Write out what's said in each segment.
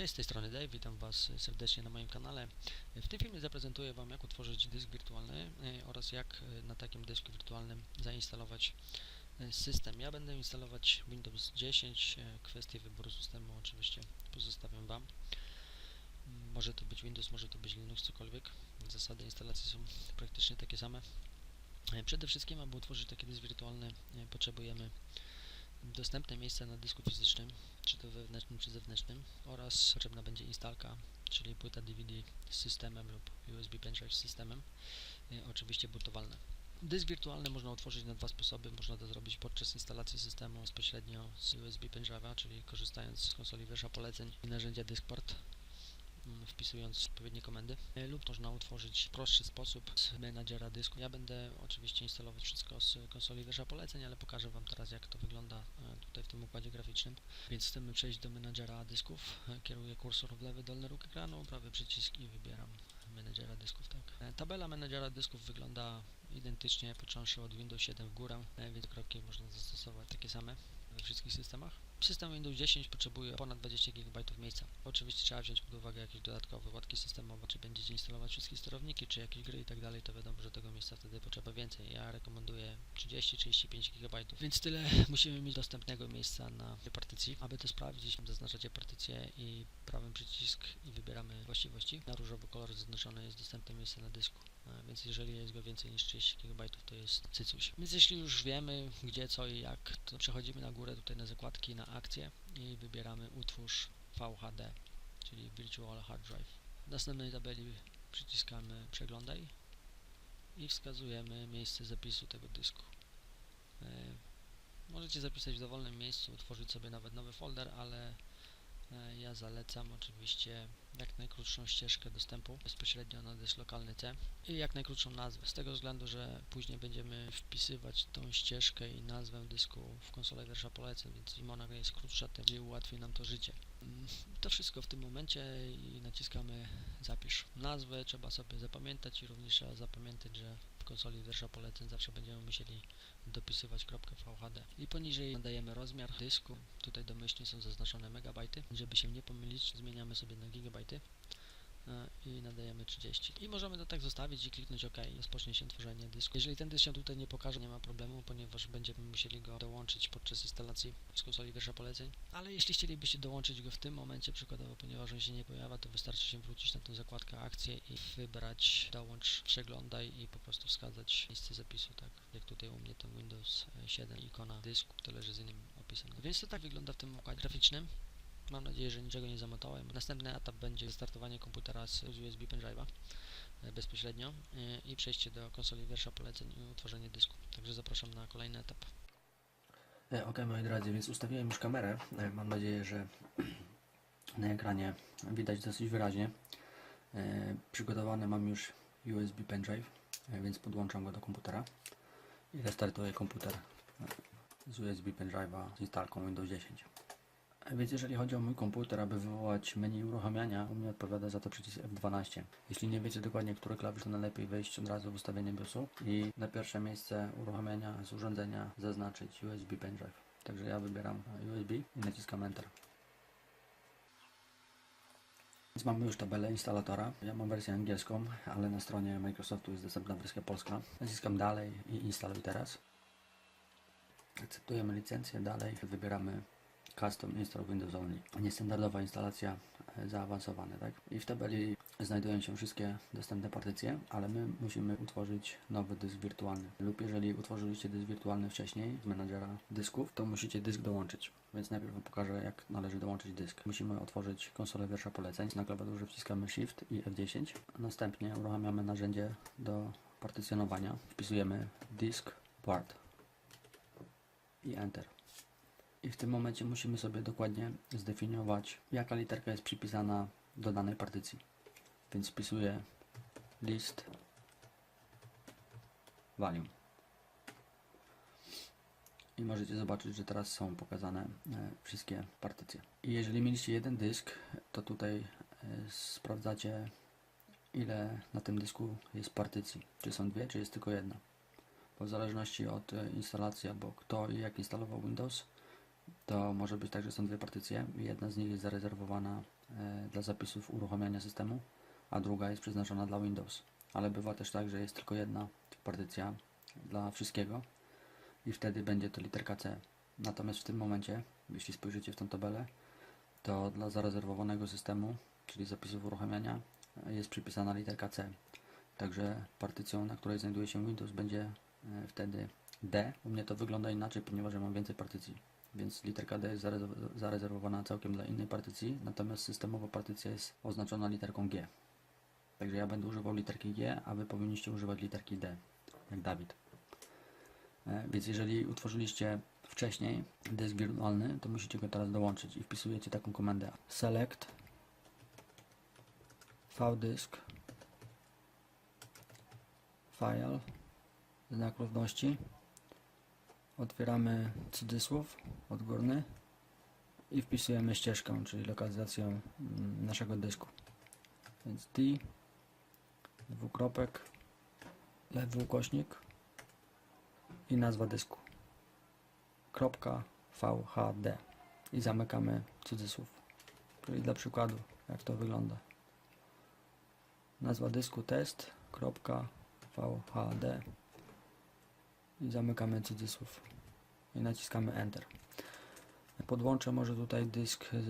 Cześć, z tej strony Dave, witam Was serdecznie na moim kanale. W tym filmie zaprezentuję Wam jak utworzyć dysk wirtualny e, oraz jak e, na takim dysku wirtualnym zainstalować e, system. Ja będę instalować Windows 10, e, kwestię wyboru systemu oczywiście pozostawiam Wam. Może to być Windows, może to być Linux, cokolwiek. Zasady instalacji są praktycznie takie same. Przede wszystkim, aby utworzyć taki dysk wirtualny potrzebujemy dostępne miejsce na dysku fizycznym, czy to wewnętrznym, czy zewnętrznym oraz potrzebna będzie instalka, czyli płyta DVD z systemem lub USB pendrive z systemem, e, oczywiście bootowalne. Dysk wirtualny można utworzyć na dwa sposoby. Można to zrobić podczas instalacji systemu bezpośrednio z USB pendrive'a, czyli korzystając z konsoli wiersza poleceń i narzędzia Diskport, wpisując odpowiednie komendy, e, lub można utworzyć w prostszy sposób z menadżera dysku. Ja będę oczywiście instalować wszystko z konsoli wiersza poleceń, ale pokażę Wam teraz jak to wygląda e, tutaj w tym układzie graficznym. Więc chcemy przejść do menadżera dysków. E, Kieruję kursor w lewy dolny róg ekranu, prawy przycisk i wybieram menedżera dysków. Tak. Tabela menedżera dysków wygląda identycznie, począwszy od Windows 7 w górę, więc kroki można zastosować takie same we wszystkich systemach. System Windows 10 potrzebuje ponad 20 GB miejsca. Oczywiście trzeba wziąć pod uwagę jakieś dodatkowe łatki systemowe, czy będziecie instalować wszystkie sterowniki, czy jakieś gry i tak dalej, to wiadomo, że tego miejsca wtedy potrzeba więcej. Ja rekomenduję 30-35 GB, więc tyle musimy mieć dostępnego miejsca na partycji. Aby to sprawdzić, zaznaczacie partycję i prawym przycisk i wybieramy właściwości. Na różowy kolor zaznaczone jest dostępne miejsce na dysku. E, Więc jeżeli jest go więcej niż 30 GB, to jest cycuś. Więc jeśli już wiemy gdzie, co i jak, to przechodzimy na górę tutaj na zakładki, na akcję i wybieramy utwórz VHD, czyli Virtual Hard Drive. W następnej tabeli przyciskamy przeglądaj i wskazujemy miejsce zapisu tego dysku. E, Możecie zapisać w dowolnym miejscu, utworzyć sobie nawet nowy folder, ale e, ja zalecam oczywiście jak najkrótszą ścieżkę dostępu bezpośrednio na dysk lokalny C i jak najkrótszą nazwę, z tego względu, że później będziemy wpisywać tą ścieżkę i nazwę dysku w konsolę wiersza poleceń, więc im ona jest krótsza, tym ułatwi nam to życie. To wszystko w tym momencie i naciskamy zapisz. Nazwę trzeba sobie zapamiętać i również trzeba zapamiętać, że konsoli wiersza poleceń zawsze będziemy musieli dopisywać .vhd. I poniżej nadajemy rozmiar dysku. Tutaj domyślnie są zaznaczone megabajty. Żeby się nie pomylić, zmieniamy sobie na gigabajty i nadajemy 30. I możemy to tak zostawić i kliknąć OK. Rozpocznie się tworzenie dysku. Jeżeli ten dysk się tutaj nie pokaże, nie ma problemu, ponieważ będziemy musieli go dołączyć podczas instalacji z konsoli poleceń. Ale jeśli chcielibyście dołączyć go w tym momencie, przykładowo, ponieważ on się nie pojawia, to wystarczy się wrócić na tę zakładkę akcje i wybrać dołącz, przeglądaj i po prostu wskazać miejsce zapisu, tak jak tutaj u mnie ten Windows 7 ikona dysku, to leży z innym opisem. Więc to tak wygląda w tym układzie graficznym. Mam nadzieję, że niczego nie zamotałem. Następny etap będzie startowanie komputera z USB pendrive'a e, bezpośrednio e, i przejście do konsoli wiersza poleceń i utworzenie dysku. Także zapraszam na kolejny etap. E, Ok, moi drodzy, więc ustawiłem już kamerę. Mam nadzieję, że na ekranie widać dosyć wyraźnie. Przygotowany mam już USB pendrive, więc podłączam go do komputera i restartuję komputer z USB pendrive'a z instalką Windows 10. Więc jeżeli chodzi o mój komputer, aby wywołać menu uruchamiania, u mnie odpowiada za to przycisk F12. Jeśli nie wiecie dokładnie, który klawisz, to najlepiej wejść od razu w ustawienie BIOSu i na pierwsze miejsce uruchamiania z urządzenia zaznaczyć USB pendrive. Także ja wybieram USB i naciskam Enter. Więc mamy już tabelę instalatora. Ja mam wersję angielską, ale na stronie Microsoftu jest dostępna wersja polska. Naciskam dalej i instaluj teraz. Akceptujemy licencję, dalej wybieramy Custom Install Windows Only. Niestandardowa instalacja e, zaawansowane, tak? I w tabeli znajdują się wszystkie dostępne partycje, ale my musimy utworzyć nowy dysk wirtualny. Lub jeżeli utworzyliście dysk wirtualny wcześniej z menadżera dysków, to musicie dysk dołączyć. Więc najpierw Wam pokażę, jak należy dołączyć dysk. Musimy otworzyć konsolę wiersza poleceń. Na klawiaturze wciskamy Shift i F10. Następnie uruchamiamy narzędzie do partycjonowania. Wpisujemy disk part i Enter. I w tym momencie musimy sobie dokładnie zdefiniować, jaka literka jest przypisana do danej partycji. Więc wpisuję list volume. I możecie zobaczyć, że teraz są pokazane e, wszystkie partycje. I jeżeli mieliście jeden dysk, to tutaj e, sprawdzacie, ile na tym dysku jest partycji. Czy są dwie, czy jest tylko jedna. Bo w zależności od e, instalacji, albo kto i jak instalował Windows, to może być tak, że są dwie partycje jedna z nich jest zarezerwowana e, dla zapisów uruchamiania systemu, a druga jest przeznaczona dla Windows. Ale bywa też tak, że jest tylko jedna partycja dla wszystkiego i wtedy będzie to literka C. Natomiast w tym momencie, jeśli spojrzycie w tą tabelę, to dla zarezerwowanego systemu, czyli zapisów uruchamiania, e, jest przypisana literka C. Także partycją, na której znajduje się Windows, będzie e, wtedy D. U mnie to wygląda inaczej, ponieważ ja mam więcej partycji. Więc literka D jest zarezerw- zarezerwowana całkiem dla innej partycji, natomiast systemowa partycja jest oznaczona literką G. Także ja będę używał literki G, a Wy powinniście używać literki D, jak Dawid. E, Więc jeżeli utworzyliście wcześniej dysk wirtualny, to musicie go teraz dołączyć i wpisujecie taką komendę select vdisk file znak równości otwieramy cudzysłów odgórny i wpisujemy ścieżkę, czyli lokalizację mm, naszego dysku. Więc D dwukropek lewy ukośnik i nazwa dysku. Kropka VHD i zamykamy cudzysłów. Czyli dla przykładu jak to wygląda. Nazwa dysku test kropka VHD zamykamy cudzysłów i naciskamy Enter. Podłączę może tutaj dysk y,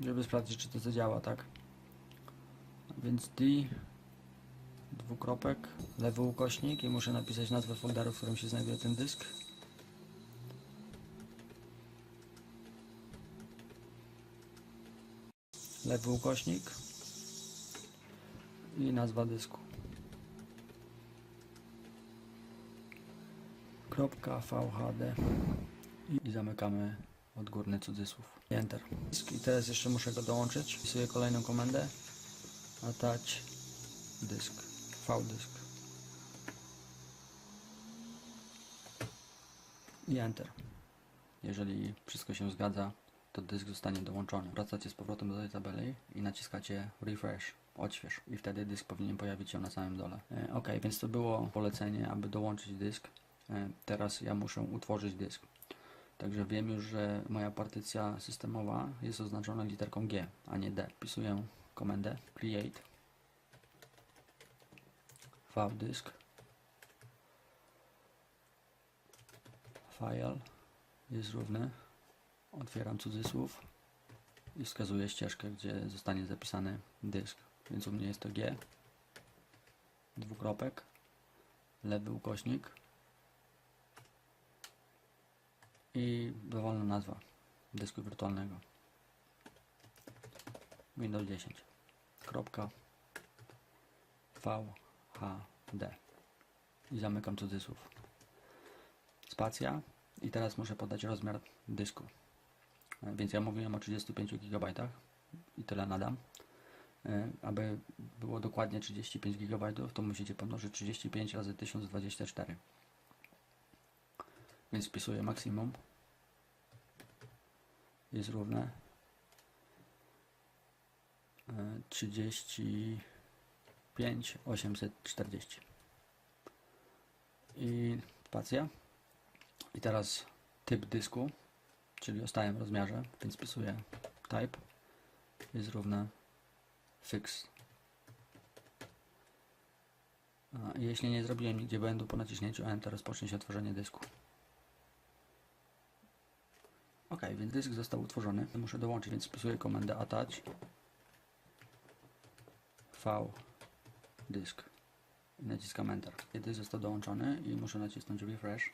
żeby sprawdzić czy to zadziała tak? Więc D dwukropek lewy ukośnik i muszę napisać nazwę folderu w którym się znajduje ten dysk. Lewy ukośnik i nazwa dysku. VHD i zamykamy odgórny cudzysłów. Enter. I teraz jeszcze muszę go dołączyć. Wpisuję kolejną komendę. Attach dysk. V-dysk. I Enter. Jeżeli wszystko się zgadza, to dysk zostanie dołączony. Wracacie z powrotem do tej tabeli i naciskacie refresh, odśwież i wtedy dysk powinien pojawić się na samym dole. E, ok, więc to było polecenie, aby dołączyć dysk. E, teraz ja muszę utworzyć dysk. Także wiem już, że moja partycja systemowa jest oznaczona literką G, a nie D. Wpisuję komendę create vdisk file jest równy otwieram cudzysłów i wskazuję ścieżkę, gdzie zostanie zapisany dysk. Więc u mnie jest to G, dwukropek, lewy ukośnik i dowolna nazwa dysku wirtualnego. Windows 10. Kropka VHD i zamykam cudzysłów. Spacja i teraz muszę podać rozmiar dysku. E, Więc ja mówiłem o 35 GB i tyle nadam. E, Aby było dokładnie 35 GB, to musicie pomnożyć 35 razy 1024. Więc wpisuję maksimum. Jest równe e, 35 840. I spacja. I teraz typ dysku czyli o stałym rozmiarze, więc wpisuję type jest równe fix. A, i jeśli nie zrobiłem nigdzie błędu po naciśnięciu Enter rozpocznie się tworzenie dysku. Ok, więc dysk został utworzony. Muszę dołączyć, więc wpisuję komendę attach v dysk i naciskam Enter. Dysk został dołączony i muszę nacisnąć refresh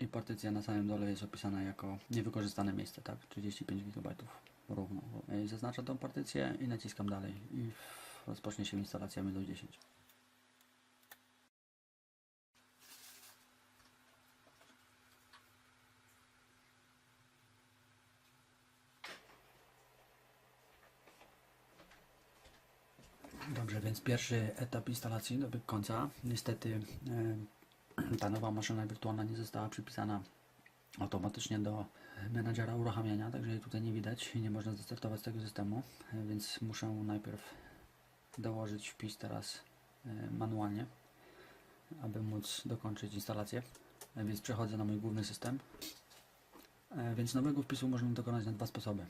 i partycja na samym dole jest opisana jako niewykorzystane miejsce, tak? 35 GB równo. Zaznaczam tą partycję i naciskam dalej i rozpocznie się instalacja Windows 10. Dobrze, więc pierwszy etap instalacji dobiegł końca. Niestety e, ta nowa maszyna wirtualna nie została przypisana automatycznie do menadżera uruchamiania, także jej tutaj nie widać i nie można zastartować tego systemu, e, więc muszę najpierw dołożyć wpis teraz e, manualnie, aby móc dokończyć instalację. Więc przechodzę na mój główny system. Więc nowego wpisu można dokonać na dwa sposoby.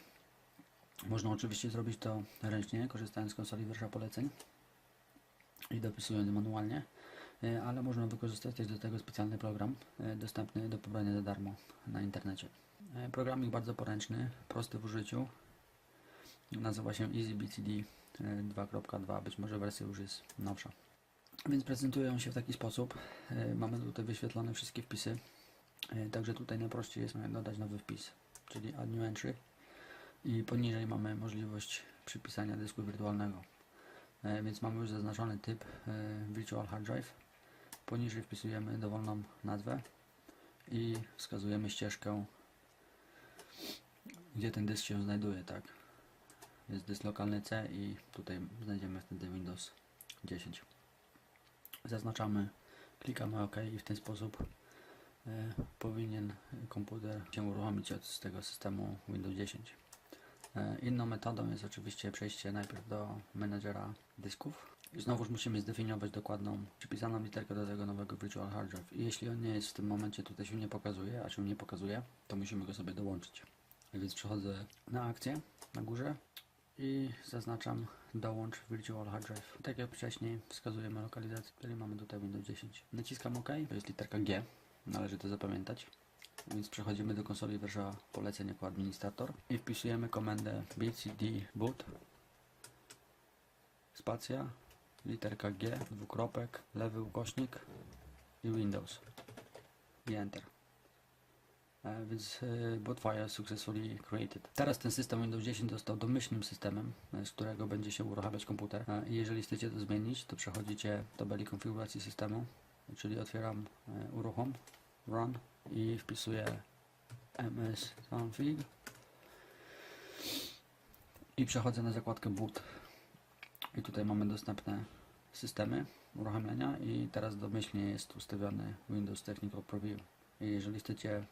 Można oczywiście zrobić to ręcznie, korzystając z konsoli wiersza poleceń i dopisując manualnie, e, ale można wykorzystać też do tego specjalny program e, dostępny do pobrania za darmo na internecie. E, Programik bardzo poręczny, prosty w użyciu. Nazywa się EasyBCD e, 2.2, być może wersja już jest nowsza. Więc prezentują się w taki sposób. Mamy tutaj wyświetlone wszystkie wpisy. Także tutaj najprościej jest dodać nowy wpis, czyli add new entry i poniżej mamy możliwość przypisania dysku wirtualnego. E, Więc mamy już zaznaczony typ e, Virtual Hard Drive. Poniżej wpisujemy dowolną nazwę i wskazujemy ścieżkę, gdzie ten dysk się znajduje, tak? Jest dysk lokalny C i tutaj znajdziemy wtedy Windows 10. Zaznaczamy, klikamy OK i w ten sposób e, powinien komputer się uruchomić od tego systemu Windows 10. E, Inną metodą jest oczywiście przejście najpierw do menedżera dysków. I znowuż musimy zdefiniować dokładną, przypisaną literkę do tego nowego Virtual Hard Drive. I jeśli on nie jest w tym momencie tutaj się nie pokazuje, a się nie pokazuje, to musimy go sobie dołączyć. Więc przechodzę na akcję na górze i zaznaczam dołącz Virtual Hard Drive. Tak jak wcześniej wskazujemy lokalizację, czyli mamy tutaj Windows 10. Naciskam OK, to jest literka G, należy to zapamiętać. Więc przechodzimy do konsoli wiersza poleceń jako administrator i wpisujemy komendę bcd boot spacja literka G, dwukropek, lewy ukośnik i Windows i Enter. E, Więc e, boot file successfully created. Teraz ten system Windows 10 został domyślnym systemem, e, z którego będzie się uruchamiać komputer. E, I jeżeli chcecie to zmienić, to przechodzicie do tabeli konfiguracji systemu, czyli otwieram uruchom, run i wpisuję ms config i przechodzę na zakładkę boot i tutaj mamy dostępne systemy uruchamiania i teraz domyślnie jest ustawiony Windows Technical Preview. I jeżeli chcecie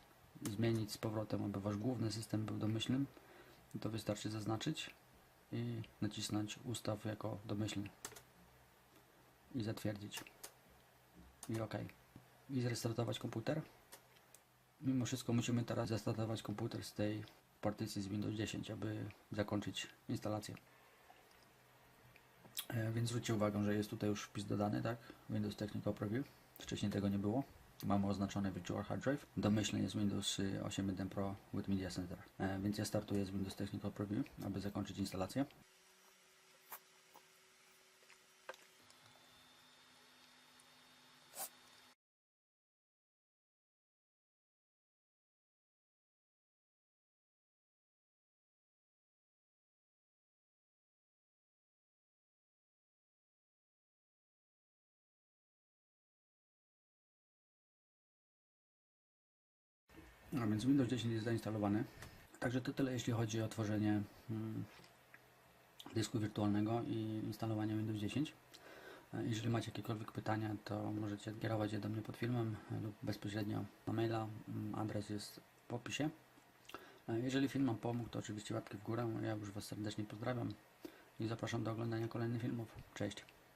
zmienić z powrotem, aby wasz główny system był domyślnym to wystarczy zaznaczyć i nacisnąć ustaw jako domyślny. I zatwierdzić. I OK. I zrestartować komputer Mimo wszystko musimy teraz zrestartować komputer z tej partycji z Windows 10, aby zakończyć instalację. E, więc zwróćcie uwagę, że jest tutaj już wpis dodany, tak? Windows Technical Preview. Wcześniej tego nie było. Mamy oznaczone Virtual Hard Drive. Domyślnie jest Windows 8.1 Pro with Media Center. E, więc ja startuję z Windows Technical Preview, aby zakończyć instalację. A więc Windows 10 jest zainstalowany. Także to tyle jeśli chodzi o tworzenie mm, dysku wirtualnego i instalowanie Windows 10. E, Jeżeli macie jakiekolwiek pytania, to możecie kierować je do mnie pod filmem e, lub bezpośrednio na maila. Mm, Adres jest w opisie. E, Jeżeli film Wam pomógł, to oczywiście łapki w górę. Ja już Was serdecznie pozdrawiam i zapraszam do oglądania kolejnych filmów. Cześć!